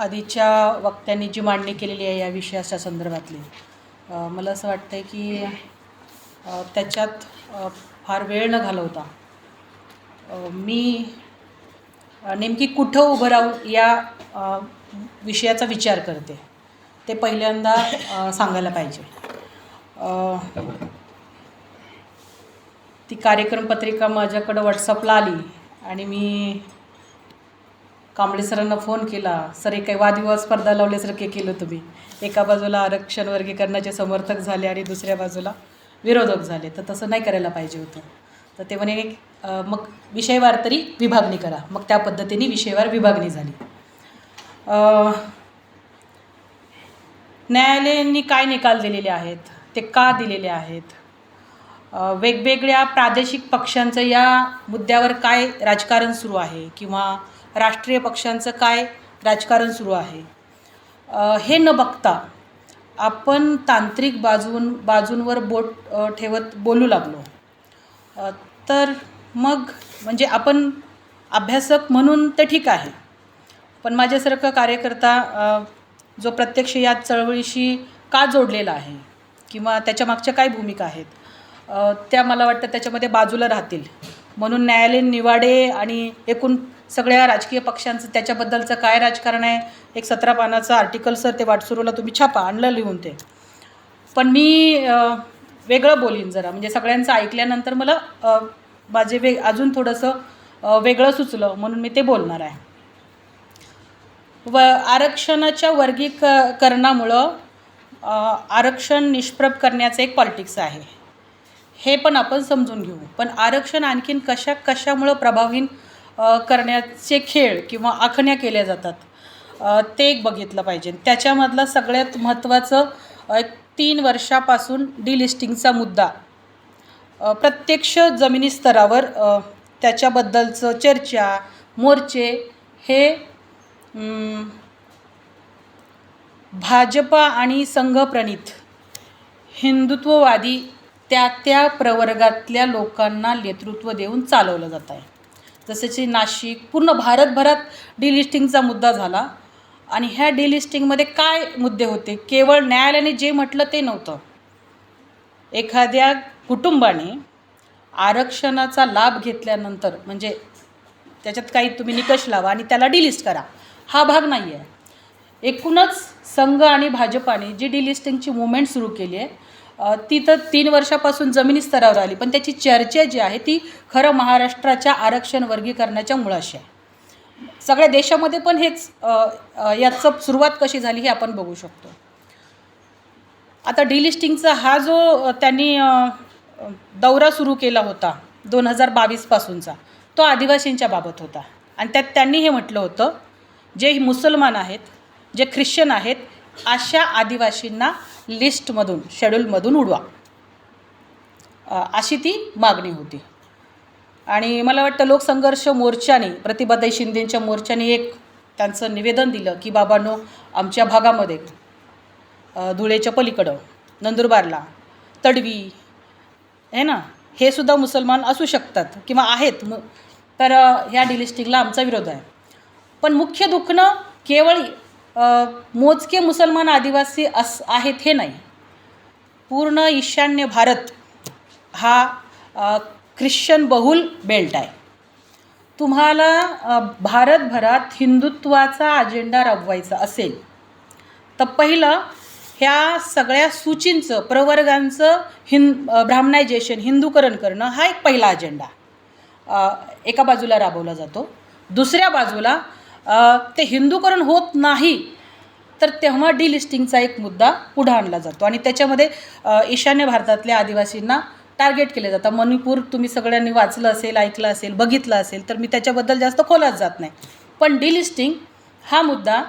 आधीच्या वक्त्यांनी जी मांडणी केलेली आहे या विषयाच्या संदर्भातली मला असं वाटतं आहे की त्याच्यात फार वेळ न घालवता मी नेमकी कुठं उभं राहून या विषयाचा विचार करते ते पहिल्यांदा सांगायला पाहिजे. ती कार्यक्रम पत्रिका माझ्याकडं व्हॉट्सअपला आली आणि मी कांबळे सरांना फोन केला. सर एक काही वादविवाद स्पर्धा लावल्यासारखे केलं तुम्ही. एका बाजूला आरक्षण वर्गीकरणाचे समर्थक झाले आणि दुसऱ्या बाजूला विरोधक झाले. तर तसं नाही करायला पाहिजे होतं. तर ते म्हणे मग विषयवार तरी विभागणी करा. मग त्या पद्धतीने विषयवार विभागणी झाली. न्यायालयांनी काय निकाल दिलेले आहेत? ते का दिलेले आहेत? वेगवेगळ्या प्रादेशिक पक्षांचं या मुद्द्यावर काय राजकारण सुरू आहे? किंवा राष्ट्रीय पक्षांचं काय राजकारण सुरू आहे? हे न बघता आपण तांत्रिक बाजून बाजूंवर बोट ठेवत बोलू लागलो. तर मग म्हणजे आपण अभ्यासक म्हणून तर ठीक आहे. पण माझ्यासारखा कार्यकर्ता जो प्रत्यक्ष या चळवळीशी का जोडलेला आहे किंवा त्याच्या मागच्या काय भूमिका आहेत त्या मला वाटतं त्याच्यामध्ये बाजूला राहतील. म्हणून न्यायालयीन निवाडे आणि एकूण सगळ्या राजकीय पक्षांचं त्याच्याबद्दलचं काय राजकारण आहे? एक सतरा पानाचं आर्टिकल सर ते वाटसुरूला तुम्ही छापा आणलं लिहून ते. पण मी वेगळं बोलीन जरा. म्हणजे सगळ्यांचं ऐकल्यानंतर मला माझे वेग अजून थोडंसं वेगळं सुचलं म्हणून मी ते बोलणार आहे. व आरक्षणाच्या वर्गीकरणामुळं आरक्षण निष्प्रभ करण्याचं एक पॉलिटिक्स आहे. हे पण आपण समजून घेऊ. पण आरक्षण आणखीन कशा कशामुळं प्रभावहीन करण्याचे खेळ किंवा आखण्या केल्या जातात. ते एक बघितलं पाहिजे. त्याच्यामधला सगळ्यात महत्त्वाचं एक तीन वर्षापासून डिलिस्टिंगचा मुद्दा. प्रत्यक्ष जमिनी स्तरावर त्याच्याबद्दलचं चर्चा मोर्चे हे भाजपा आणि संघप्रणित हिंदुत्ववादी त्या त्या प्रवर्गातल्या लोकांना नेतृत्व देऊन चालवलं जात आहे. जसेची नाशिक पूर्ण भारतभरात डिलिस्टिंगचा मुद्दा झाला. आणि ह्या डिलिस्टिंगमध्ये काय मुद्दे होते? केवळ न्यायालयाने जे म्हटलं ते नव्हतं. एखाद्या कुटुंबाने आरक्षणाचा लाभ घेतल्यानंतर म्हणजे त्याच्यात काही तुम्ही निकष लावा आणि त्याला डिलिस्ट करा. हा भाग नाही आहे एकूणच संघ आणि भाजपाने जी डिलिस्टिंगची मुवमेंट सुरू केली आहे ती तर तीन वर्षापासून जमिनी स्तरावर आली पण त्याची चर्चा जी आहे ती खरं महाराष्ट्राच्या आरक्षण वर्गीकरणाच्या मुळाशी आहे. सगळ्या देशामध्ये पण हेच याचं सुरुवात कशी झाली हे आपण बघू शकतो. आता डिलिस्टिंगचा हा जो त्यांनी दौरा सुरू केला होता दोन हजार बावीसपासूनचा तो आदिवासींच्या बाबत होता. आणि त्यात त्यांनी हे म्हटलं होतं जे मुसलमान आहेत जे ख्रिश्चन आहेत अशा आदिवासींना लिस्टमधून शेड्यूलमधून उडवा. अशी ती मागणी होती. आणि मला वाटतं लोकसंघर्ष मोर्चाने प्रतिभाताई शिंदेंच्या मोर्चाने एक त्यांचं निवेदन दिलं की बाबांनो आमच्या भागामध्ये धुळेच्या पलीकडं नंदुरबारला तडवी आहे ना हे सुद्धा मुसलमान असू शकतात किंवा आहेत. मु तर ह्या डिलिस्टिंगला आमचा विरोध आहे. पण मुख्य दुखणं केवळ मोजके मुसलमान आदिवासी अस आहेत हे नाही. पूर्ण ईशान्य भारत हा ख्रिश्चन बहुल बेल्ट आहे. तुम्हाला भारतभरात हिंदुत्वाचा अजेंडा राबवायचा असेल तर पहिलं ह्या सगळ्या सूचींचं प्रवर्गांचं हिं ब्राह्मणायझेशन हिंदूकरण करणं हा एक पहिला अजेंडा एका बाजूला राबवला जातो. दुसऱ्या बाजूला ते हिंदूकरण होत नाही तर तेव्हा डिलिस्टिंगचा एक मुद्दा पुढं आणला जातो. आणि त्याच्यामध्ये ईशान्य भारतातल्या आदिवासींना टार्गेट केले जातं. मणिपूर तुम्ही सगळ्यांनी वाचलं असेल ऐकलं असेल बघितलं असेल तर मी त्याच्याबद्दल जास्त खोलात जात नाही. पण डिलिस्टिंग हा मुद्दा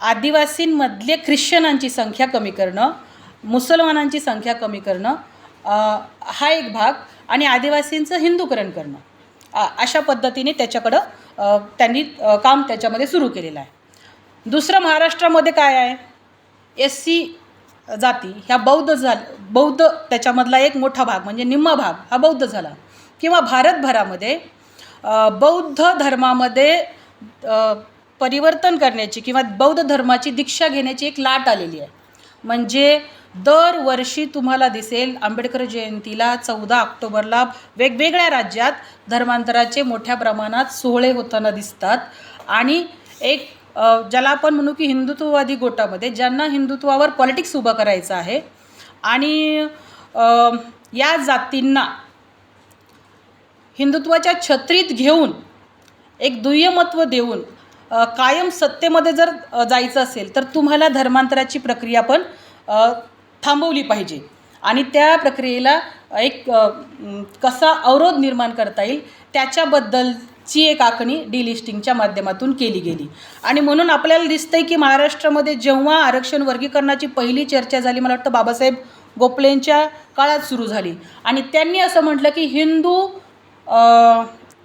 आदिवासींमधले ख्रिश्चनांची संख्या कमी करणं मुसलमानांची संख्या कमी करणं हा एक भाग. आणि आदिवासींचं हिंदूकरण करणं. अशा पद्धतीने त्याच्याकडं त्यांनी काम त्याच्यामध्ये सुरू केलेलं आहे. दुसरं महाराष्ट्रामध्ये काय आहे? एस सी जाती ह्या बौद्ध झाल बौद्ध त्याच्यामधला एक मोठा भाग म्हणजे निम्मा भाग हा बौद्ध झाला. किंवा भारतभरामध्ये बौद्ध धर्मामध्ये परिवर्तन करण्याची किंवा बौद्ध धर्माची दीक्षा घेण्याची एक लाट आलेली आहे. म्हणजे दरवर्षी तुम्हाला दिसेल आंबेडकर जयंतीला चौदा ऑक्टोबरला वेगवेगळ्या राज्यात धर्मांतराचे मोठ्या प्रमाणात सोहळे होताना दिसतात. आणि एक ज्याला आपण म्हणू की हिंदुत्ववादी गोटामध्ये ज्यांना हिंदुत्वावर पॉलिटिक्स उभं करायचं आहे आणि या जातींना हिंदुत्वाच्या छत्रीत घेऊन एक दुय्यमत्व देऊन कायम सत्तेमध्ये जर जायचं असेल तर तुम्हाला धर्मांतराची प्रक्रिया पण थांबवली पाहिजे. आणि त्या प्रक्रियेला एक कसा अवरोध निर्माण करता येईल त्याच्याबद्दलची एक आखणी डिलिस्टिंगच्या माध्यमातून केली गेली. आणि म्हणून आपल्याला दिसतंय की महाराष्ट्रामध्ये जेव्हा आरक्षण वर्गीकरणाची पहिली चर्चा झाली मला वाटतं बाबासाहेब गोपलेंच्या काळात सुरू झाली. आणि त्यांनी असं म्हटलं की हिंदू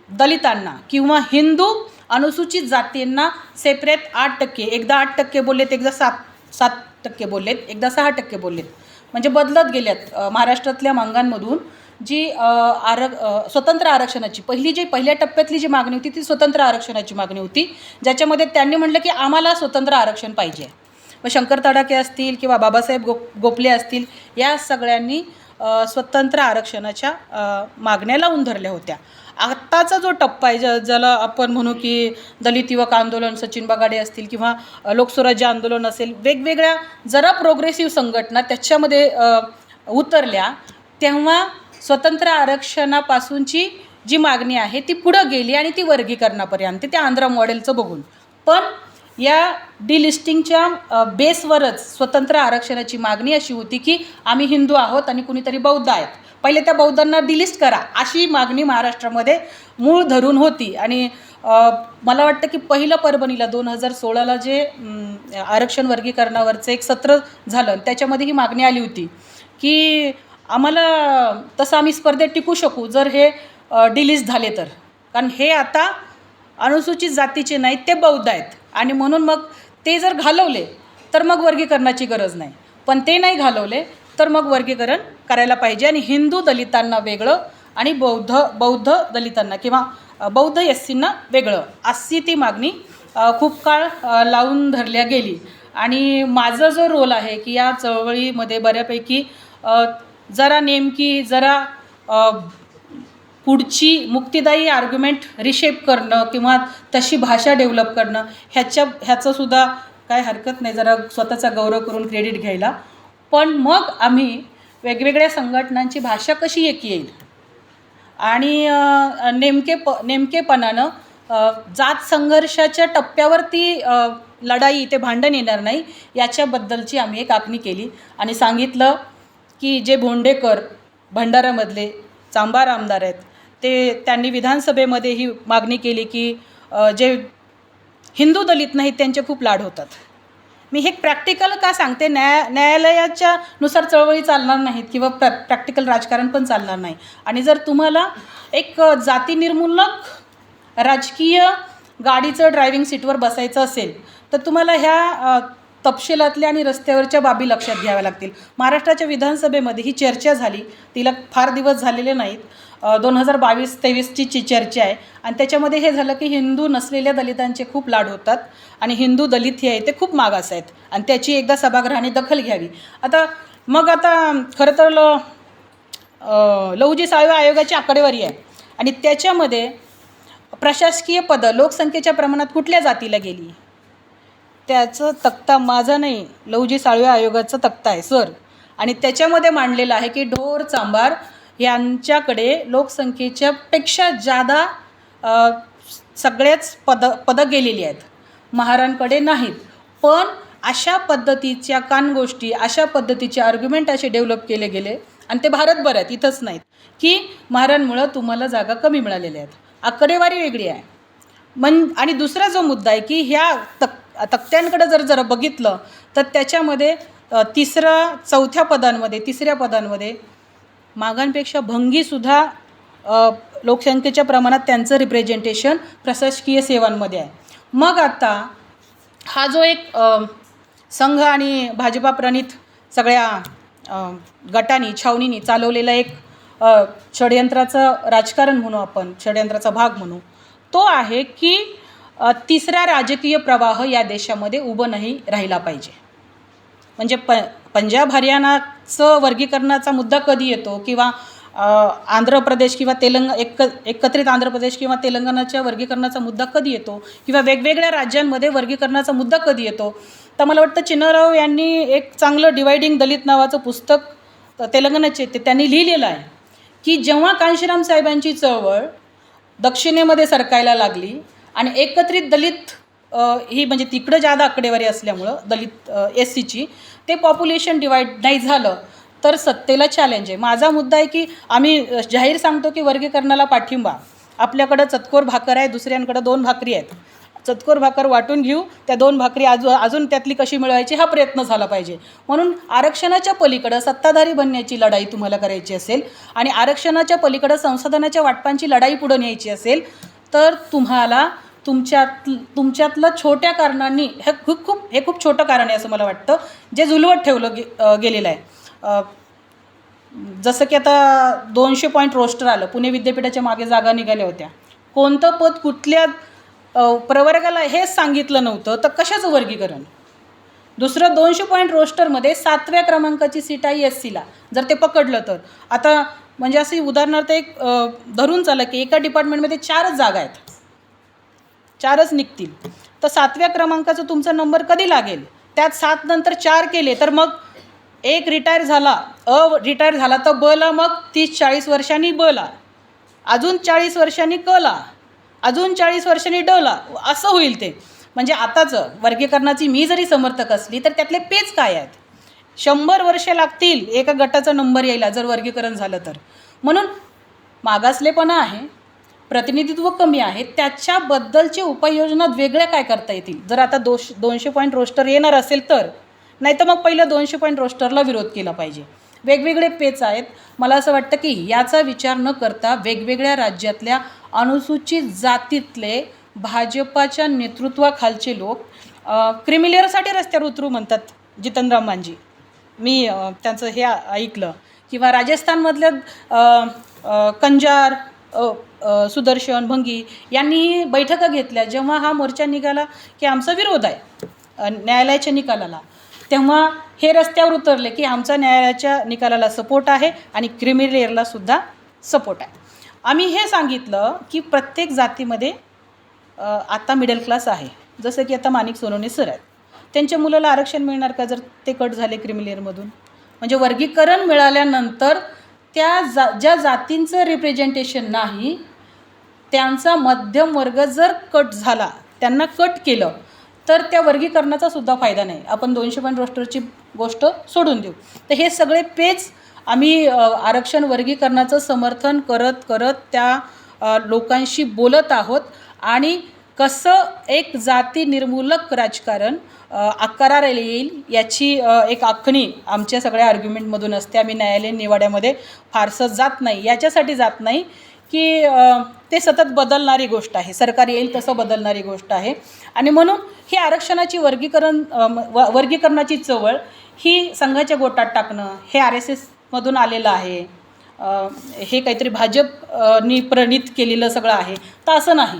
दलितांना किंवा हिंदू अनुसूचित जातींना सेपरेट आठ टक्के एकदा आठ टक्के बोललेत एकदा सात सात टक्के बोललेत एकदा सहा टक्के बोललेत. म्हणजे बदलत गेल्यात महाराष्ट्रातल्या मागांमधून जी आर स्वतंत्र आरक्षणाची पहिली जी पहिल्या टप्प्यातली जी मागणी होती ती स्वतंत्र आरक्षणाची मागणी होती ज्याच्यामध्ये त्यांनी म्हटलं की आम्हाला स्वतंत्र आरक्षण पाहिजे. मग शंकर तडाखे असतील किंवा बाबासाहेब गो गोपले असतील या सगळ्यांनी स्वतंत्र आरक्षणाच्या मागण्या लावून धरल्या होत्या. आत्ताचा जो टप्पा आहे ज ज्याला आपण म्हणू की दलित युवक आंदोलन सचिन बगाडे असतील किंवा लोकस्वराज्य आंदोलन असेल वेगवेगळ्या जरा प्रोग्रेसिव्ह संघटना त्याच्यामध्ये उतरल्या तेव्हा स्वतंत्र आरक्षणापासूनची जी मागणी आहे ती पुढं गेली आणि ती वर्गीकरणापर्यंत त्या आंध्रा मॉडेलचं बघून. पण या डिलिस्टिंगच्या बेसवरच स्वतंत्र आरक्षणाची मागणी अशी होती की आम्ही हिंदू आहोत आणि कुणीतरी बौद्ध आहेत. पहिले त्या बौद्धांना डिलिस्ट करा अशी मागणी महाराष्ट्रामध्ये मूळ धरून होती. आणि मला वाटतं की पहिलं परभणीला दोन हजार सोळाला जे आरक्षण वर्गीकरणावरचं एक सत्र झालं त्याच्यामध्ये ही मागणी आली होती की आम्हाला तसं आम्ही स्पर्धेत टिकू शकू जर हे डिलीज झाले तर. कारण हे आता अनुसूचित जातीचे नाहीत ते बौद्ध आहेत. आणि म्हणून मग ते जर घालवले तर मग वर्गीकरणाची गरज नाही. पण ते नाही घालवले तर मग वर्गीकरण करायला पाहिजे. आणि हिंदू दलितांना वेगळं आणि बौद्ध बौद्ध दलितांना किंवा बौद्ध यस्सींना वेगळं. अशी ती मागणी खूप काळ लावून धरल्या गेली. आणि माझा जो रोल आहे की या चळवळीमध्ये बऱ्यापैकी जरा नेमकी जरा पुढची मुक्तिदायी आर्ग्युमेंट रिशेप करणं किंवा तशी भाषा डेव्हलप करणं ह्याच्या ह्याचंसुद्धा काय हरकत नाही. जरा स्वतःचा गौरव करून क्रेडिट घ्यायला. पण मग आम्ही वेगवेगळ्या संघटनांची भाषा कशी एक येईल? आणि नेमके प नेमकेपणानं जात संघर्षाच्या टप्प्यावरती लढाई ते भांडण येणार नाही याच्याबद्दलची आम्ही एक आखणी केली आणि सांगितलं की जे भोंडेकर भंडारामधले चांबार आमदार आहेत ते त्यांनी विधानसभेमध्ये ही मागणी केली की जे हिंदू दलित नाहीत त्यांचे खूप लाड होतात. मी हे प्रॅक्टिकल का सांगते? न्याय न्यायालयाच्या नुसार चळवळी चालणार नाहीत किंवा प्रॅ प्रॅक्टिकल राजकारण पण चालणार नाही. आणि जर तुम्हाला एक जातीनिर्मूलक जाती निर्मूलक राजकीय गाडीचं ड्रायव्हिंग सीटवर बसायचं असेल तर तुम्हाला ह्या तपशिलातल्या आणि रस्त्यावरच्या बाबी लक्षात घ्याव्या लागतील. महाराष्ट्राच्या विधानसभेमध्ये ही चर्चा झाली. तिला फार दिवस झालेले नाहीत. दोन हजार बावीस तेवीसची ची चर्चा आहे. आणि त्याच्यामध्ये हे झालं की हिंदू नसलेल्या दलितांचे खूप लाड होतात आणि हिंदू दलित हे आहे ते खूप मागास आहेत. आणि त्याची एकदा सभागृहाने दखल घ्यावी. आता मग आता खरं तर ल अ, लहुजी साळवे आयोगाची आकडेवारी आहे. आणि त्याच्यामध्ये प्रशासकीय पदं लोकसंख्येच्या प्रमाणात कुठल्या जातीला गेली? त्याचं तक्ता माझा नाही. लवजी साळवे आयोगाचा तक्ता आहे सर. आणि त्याच्यामध्ये मांडलेलं आहे की ढोर चांभार यांच्याकडे लोकसंख्येच्या पेक्षा जादा सगळ्याच सगळेच पद पदं गेलेली आहेत. महारांकडे नाहीत. पण अशा पद्धतीच्या कानगोष्टी अशा पद्धतीचे आर्ग्युमेंट असे डेव्हलप केले गेले आणि ते भारतभर आहेत इथंच नाहीत. की महारांमुळं तुम्हाला जागा कमी मिळालेल्या आहेत. आकडेवारी वेगळी आहे. मन आणि दुसरा जो मुद्दा आहे की ह्या तक तक्त्यांकडे जर जर बघितलं तर त्याच्यामध्ये अ, तिसरं चौथ्या पदांमध्ये तिसऱ्या पदांमध्ये मागांपेक्षा भंगीसुद्धा लोकसंख्येच्या प्रमाणात त्यांचं रिप्रेझेंटेशन प्रशासकीय सेवांमध्ये आहे. मग आता हा जो एक संघ आणि भाजपा प्रणित सगळ्या गटांनी छावणीनी चालवलेला एक षडयंत्राचं राजकारण म्हणू आपण षडयंत्राचा भाग म्हणू तो आहे की तिसरा राजकीय प्रवाह या देशामध्ये उभं नाही राहिला पाहिजे. म्हणजे प पंजाब हरियाणाचं वर्गीकरणाचा मुद्दा कधी येतो किंवा आंध्र प्रदेश किंवा तेलंग एक एकत्रित आंध्र प्रदेश किंवा तेलंगणाच्या वर्गीकरणाचा मुद्दा कधी येतो किंवा वेगवेगळ्या राज्यांमध्ये वर्गीकरणाचा मुद्दा कधी येतो? तर मला वाटतं चिन्नराव यांनी एक चांगलं डिवायडिंग दलित नावाचं पुस्तक तेलंगणाचे ते त्यांनी लिहिलेलं आहे की जेव्हा कांशीराम साहेबांची चळवळ दक्षिणेमध्ये सरकायला लागली आणि एकत्रित दलित ही म्हणजे तिकडं जादा आकडेवारी असल्यामुळं दलित एस सीची ते पॉप्युलेशन डिवाईड नाही झालं तर सत्तेला चॅलेंज आहे. माझा मुद्दा आहे की आम्ही जाहीर सांगतो की वर्गीकरणाला पाठिंबा. आपल्याकडं चतकोर भाकर आहे दुसऱ्यांकडं दोन भाकरी आहेत. चतकोर भाकर वाटून घेऊ त्या दोन भाकरी अजून अजून त्यातली कशी मिळवायची हा प्रयत्न झाला पाहिजे. म्हणून आरक्षणाच्या पलीकडं सत्ताधारी बनण्याची लढाई तुम्हाला करायची असेल आणि आरक्षणाच्या पलीकडं संसाधनाच्या वाटपांची लढाई पुढं न्यायची असेल तर तुम्हाला तुमच्यात तुमच्यातलं छोट्या कारणांनी हे खूप खूप हे खूप छोटं कारण आहे असं मला वाटतं जे जुलवत ठेवलं गे गेलेलं आहे. जसं की आता दोनशे पॉईंट रोस्टर आलं पुणे विद्यापीठाच्या मागे जागा निघाल्या होत्या. कोणतं पद कुठल्या प्रवर्गाला हेच सांगितलं नव्हतं तर कशाचं वर्गीकरण? दुसरं दोनशे पॉईंट रोस्टरमध्ये सातव्या क्रमांकाची सीट आहे एस सीला जर ते पकडलं तर. आता म्हणजे असे उदाहरणार्थ एक धरून चालं की एका डिपार्टमेंटमध्ये चारच जागा आहेत. चारच निघतील. तर सातव्या क्रमांकाचा तुमचा नंबर कधी लागेल? त्यात सात नंतर चार केले तर मग एक रिटायर झाला अ रिटायर झाला तर बला मग तीस चाळीस वर्षांनी बला अजून चाळीस वर्षांनी कला अजून चाळीस वर्षांनी डला असं होईल ते. म्हणजे आताचं वर्गीकरणाची मी जरी समर्थक असली तर त्यातले पेच काय आहेत? शंभर वर्षे लागतील एका गटाचा नंबर यायला जर वर्गीकरण झालं तर. म्हणून मागासलेपणा आहे. प्रतिनिधित्व कमी आहे त्याच्याबद्दलचे उपाययोजना वेगळ्या काय करता येतील? जर आता दोश दोनशे पॉईंट रोस्टर येणार असेल तर? नाही तर मग पहिलं दोनशे पॉईंट रोस्टरला विरोध केला पाहिजे. वेगवेगळे पेच आहेत. मला असं वाटतं की याचा विचार न करता वेगवेगळ्या राज्यातल्या अनुसूचित जातीतले भाजपाच्या नेतृत्वाखालचे लोक क्रिमिलेअरसाठी रस्त्यावर उतरू म्हणतात जितनराम मांजी मी त्यांचं हे ऐकलं. किंवा राजस्थानमधल्या कंजार सुदर्शन भंगी यांनी बैठका घेतल्या. जेव्हा हा मोर्चा निघाला की आमचा विरोध आहे न्यायालयाच्या निकालाला तेव्हा हे रस्त्यावर उतरले की आमचा न्यायालयाच्या निकालाला सपोर्ट आहे आणि क्रिमिलेअरला सुद्धा सपोर्ट आहे. आम्ही हे सांगितलं की प्रत्येक जातीमध्ये आता मिडल क्लास आहे. जसं की आता माणिक सोनवणे सर आहेत. त्यांच्या मुलाला आरक्षण मिळणार का जर ते कट झाले क्रिमिलेअरमधून म्हणजे वर्गीकरण मिळाल्यानंतर त्या जा ज्या जातींचं रिप्रेझेंटेशन नाही त्यांचा मध्यम वर्ग जर कट झाला त्यांना कट केलं तर त्या वर्गीकरणाचा सुद्धा फायदा नाही. आपण दोनशे पॉईंट रोस्टरची गोष्ट सोडून देऊ. तर हे सगळे पेच आम्ही आरक्षण वर्गीकरणाचं समर्थन करत करत त्या लोकांशी बोलत आहोत. आणि कसं एक जाती निर्मूलक राजकारण आकाराला येईल याची एक आखणी आमच्या सगळ्या आर्ग्युमेंटमधून असते. आम्ही न्यायालयीन निवाड्यामध्ये फारसं जात नाही. याच्यासाठी जात नाही. की ते सतत बदलणारी गोष्ट आहे. सरकार येईल तसं बदलणारी गोष्ट आहे. आणि म्हणून ही आरक्षणाची वर्गीकरण व वर्गीकरणाची चवळ ही संघाच्या गोटात टाकणं हे आर एस एसमधून आलेलं आहे. हे काहीतरी भाजप नी प्रणित केलेलं सगळं आहे. तर असं नाही.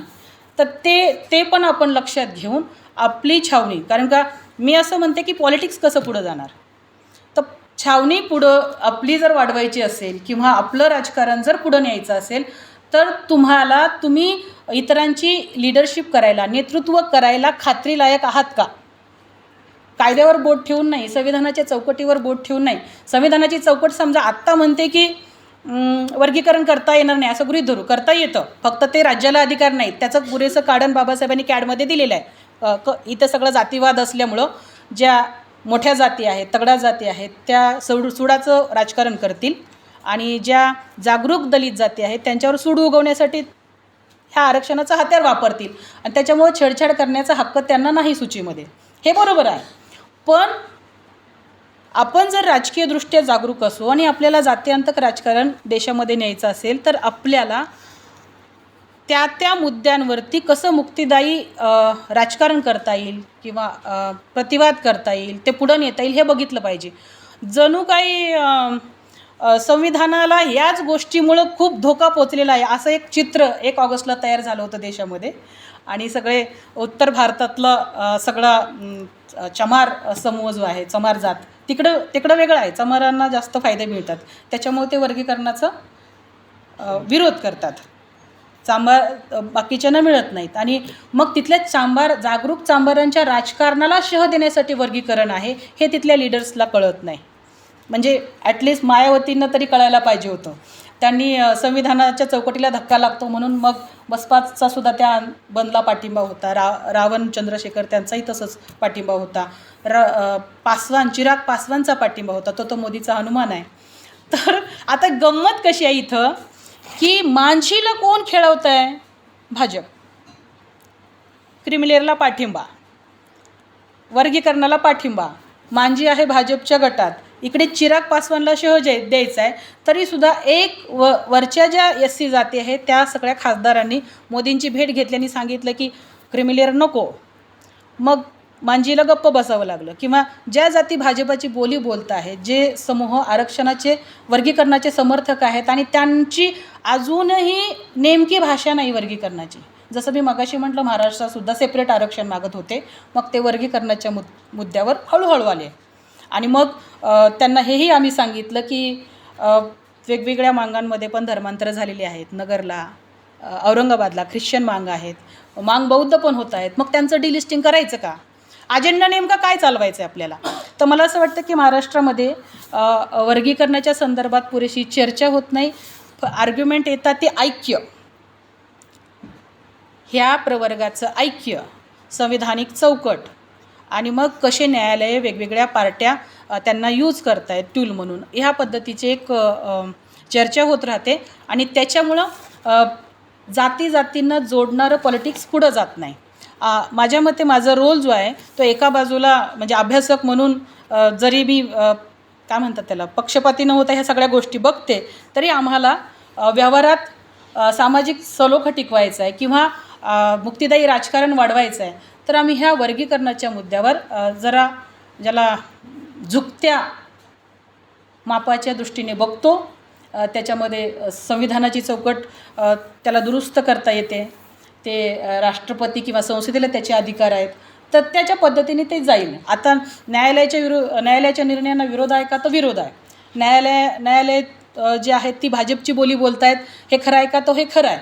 तर ते ते पण आपण लक्षात घेऊन आपली छावणी कारण का मी असं म्हणते की पॉलिटिक्स कसं पुढं जाणार? छावणी पुढं आपली जर वाढवायची असेल किंवा आपलं राजकारण जर पुढं न्यायचं असेल तर तुम्हाला तुम्ही इतरांची लिडरशिप करायला नेतृत्व करायला खात्रीलायक आहात का? कायद्यावर बोट ठेवून नाही संविधानाच्या चौकटीवर बोट ठेवून नाही. संविधानाची चौकट समजा आत्ता म्हणते की वर्गीकरण करता येणार नाही असं गृहित धरू. करता येतं. फक्त ते राज्याला अधिकार नाही त्याचं पुरेसं काढण बाबासाहेबांनी कॅडमध्ये दिलेलं आहे. क इथं सगळं जातीवाद असल्यामुळं ज्या मोठ्या जाती आहेत तगड्या जाती आहेत त्या सड सुडाचं राजकारण करतील. आणि ज्या जागरूक दलित जाती आहेत त्यांच्यावर सूड उगवण्यासाठी ह्या आरक्षणाचं हत्यार वापरतील. आणि त्याच्यामुळे छेडछाड करण्याचा हक्क त्यांना नाही सूचीमध्ये. हे बरोबर आहे. पण आपण जर राजकीयदृष्ट्या जागरूक असू आणि आपल्याला जात्यांतक राजकारण देशामध्ये न्यायचं असेल तर आपल्याला त्या त्या मुद्द्यांवरती कसं मुक्तिदायी राजकारण करता येईल किंवा प्रतिवाद करता येईल ते पुढं नेता येईल हे बघितलं पाहिजे. जणू काही संविधानाला याच गोष्टीमुळं खूप धोका पोचलेला आहे. असं एक चित्र एक ऑगस्टला तयार झालं होतं देशामध्ये. आणि सगळे उत्तर भारतातलं सगळा चमार समूह जो आहे चमार जात तिकडं तिकडं वेगळं आहे. चमारांना जास्त फायदे मिळतात. त्याच्यामुळे ते वर्गीकरणाचं विरोध करतात. चांभार बाकीच्यांना मिळत नाहीत. आणि मग तिथल्या चांभार जागरूक चांभारांच्या राजकारणाला शह देण्यासाठी वर्गीकरण आहे हे तिथल्या लिडर्सला कळत नाही. म्हणजे ॲटलिस्ट मायावतींना तरी कळायला पाहिजे होतं. त्यांनी संविधानाच्या चौकटीला धक्का लागतो म्हणून मग बसपाचा सुद्धा त्या बंदला पाठिंबा होता. रा रावण चंद्रशेखर त्यांचाही तसंच पाठिंबा होता. र पासवान चिराग पासवानचा पाठिंबा होता. तो तो मोदीचा हनुमान आहे. तर आता गंमत कशी आहे इथं? की मानशीला कोण खेळवत आहे भाजप. क्रिमिलेअरला पाठिंबा. वर्गीकरणाला पाठिंबा. मांजी आहे भाजपच्या गटात. इकडे चिराग पासवानला शह जे द्यायचा आहे तरीसुद्धा एक व वरच्या ज्या एस सी जाती आहेत त्या सगळ्या खासदारांनी मोदींची भेट घेतल्याने सांगितलं की क्रिमिलेअर नको. मग मांजीला गप्प बसावं लागलं. किंवा ज्या जाती भाजपाची बोली बोलत आहेत जे समूह आरक्षणाचे वर्गीकरणाचे समर्थक आहेत आणि त्यांची अजूनही नेमकी भाषा नाही वर्गीकरणाची. जसं मी मगाशी म्हटलं महाराष्ट्रातसुद्धा सेपरेट आरक्षण मागत होते. मग ते वर्गीकरणाच्या मुद मुद्द्यावर हळूहळू आले. आणि मग त्यांना हेही आम्ही सांगितलं की वेगवेगळ्या मांगांमध्ये पण धर्मांतर झालेली आहेत. नगरला औरंगाबादला ख्रिश्चन मांग आहेत. मांग बौद्ध पण होत आहेत. मग त्यांचं डिलिस्टिंग करायचं का? अजेंडा नेमका काय चालवायचं आहे आपल्याला? तर मला असं वाटतं की महाराष्ट्रामध्ये वर्गीकरणाच्या संदर्भात पुरेशी चर्चा होत नाही. आर्ग्युमेंट येतात ते ऐक्य. ह्या प्रवर्गाचं ऐक्य संविधानिक चौकट आणि मग कसे न्यायालये वेगवेगळ्या पार्ट्या त्यांना यूज करतायत ट्यूल म्हणून. ह्या पद्धतीची एक चर्चा होत राहते आणि त्याच्यामुळं जाती जातींना जोडणारं पॉलिटिक्स पुढं जात नाही. माझ्या मते माझा रोल जो आहे तो एका बाजूला म्हणजे अभ्यासक म्हणून जरी मी काय म्हणतात त्याला पक्षपाती न होता ह्या सगळ्या गोष्टी बघते तरी आम्हाला व्यवहारात सामाजिक सलोखा टिकवायचा आहे किंवा मुक्तिदायी राजकारण वाढवायचं आहे तर आम्ही ह्या वर्गीकरणाच्या मुद्द्यावर जरा ज्याला झुकत्या मापाच्या दृष्टीने बघतो त्याच्यामध्ये संविधानाची चौकट त्याला दुरुस्त करता येते. ते राष्ट्रपती किंवा संसदेला त्याचे अधिकार आहेत. तर त्याच्या पद्धतीने ते जाईल. आता न्यायालयाच्या विरो न्यायालयाच्या निर्णयांना विरोध आहे का? तर विरोध आहे. न्यायालय न्यायालय जे आहेत ती भाजपची बोली बोलत आहेत हे खरं आहे का? तो हे खरं आहे.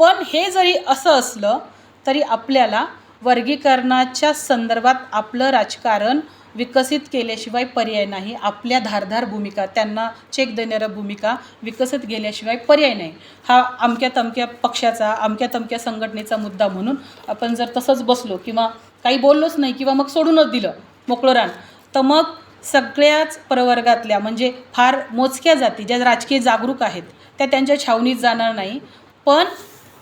पण हे जरी असं असलं तरी आपल्याला वर्गीकरणाच्या संदर्भात आपलं राजकारण विकसित केल्याशिवाय पर्याय नाही. आपल्या धारधार भूमिका त्यांना चेक देणाऱ्या भूमिका विकसित केल्याशिवाय पर्याय नाही. हा अमक्या तमक्या पक्षाचा अमक्या तमक्या संघटनेचा मुद्दा म्हणून आपण जर तसंच बसलो किंवा काही बोललोच नाही किंवा मग सोडूनच दिलं मोकळं रान तर मग सगळ्याच प्रवर्गातल्या म्हणजे फार मोजक्या जाती ज्या राजकीय जागरूक आहेत त्या त्यांच्या छावणीत जाणार नाही. पण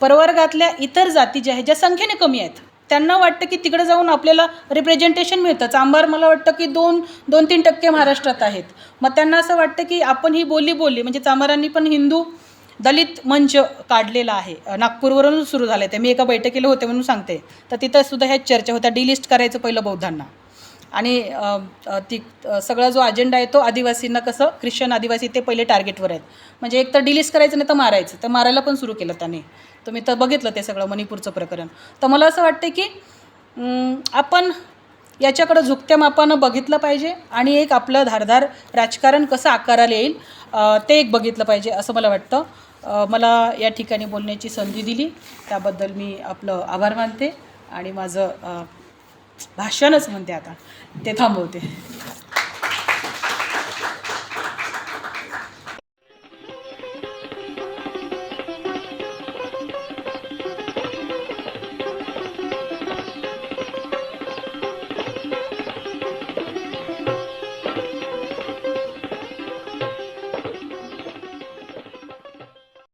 प्रवर्गातल्या इतर जाती ज्या आहेत ज्या संख्येने कमी आहेत त्यांना वाटतं की तिकडे जाऊन आपल्याला रिप्रेझेंटेशन मिळतं. चांभार मला वाटतं की दोन दोन तीन टक्के महाराष्ट्रात आहेत. मग त्यांना असं वाटतं की आपण ही बोली बोलली म्हणजे चांभारांनी पण हिंदू दलित मंच काढलेला आहे. नागपूरवरून सुरू झालं आहे ते. मी एका बैठकीला होते म्हणून सांगते. तर तिथं सुद्धा ह्या चर्चा होत्या. डिलिस्ट करायचं पहिलं बौद्धांना. आणि ती सगळा जो अजेंडा आहे तो आदिवासींना कसं ख्रिश्चन आदिवासी ते पहिले टार्गेटवर आहेत. म्हणजे एक तर डिलीस करायचं नाही तर मारायचं तर मारायला पण सुरू केलं त्यांनी. तुम्ही तर बघितलं ते सगळं मणिपूरचं प्रकरण. तर मला असं वाटतं की आपण याच्याकडं झुकत्या मापानं बघितलं पाहिजे आणि एक आपलं धारधार राजकारण कसं आकाराला येईल ते एक बघितलं पाहिजे असं मला वाटतं. मला या ठिकाणी बोलण्याची संधी दिली. त्याबद्दल मी आपलं आभार मानते आणि माझं भाषणच म्हणते आता. ते थांबवते.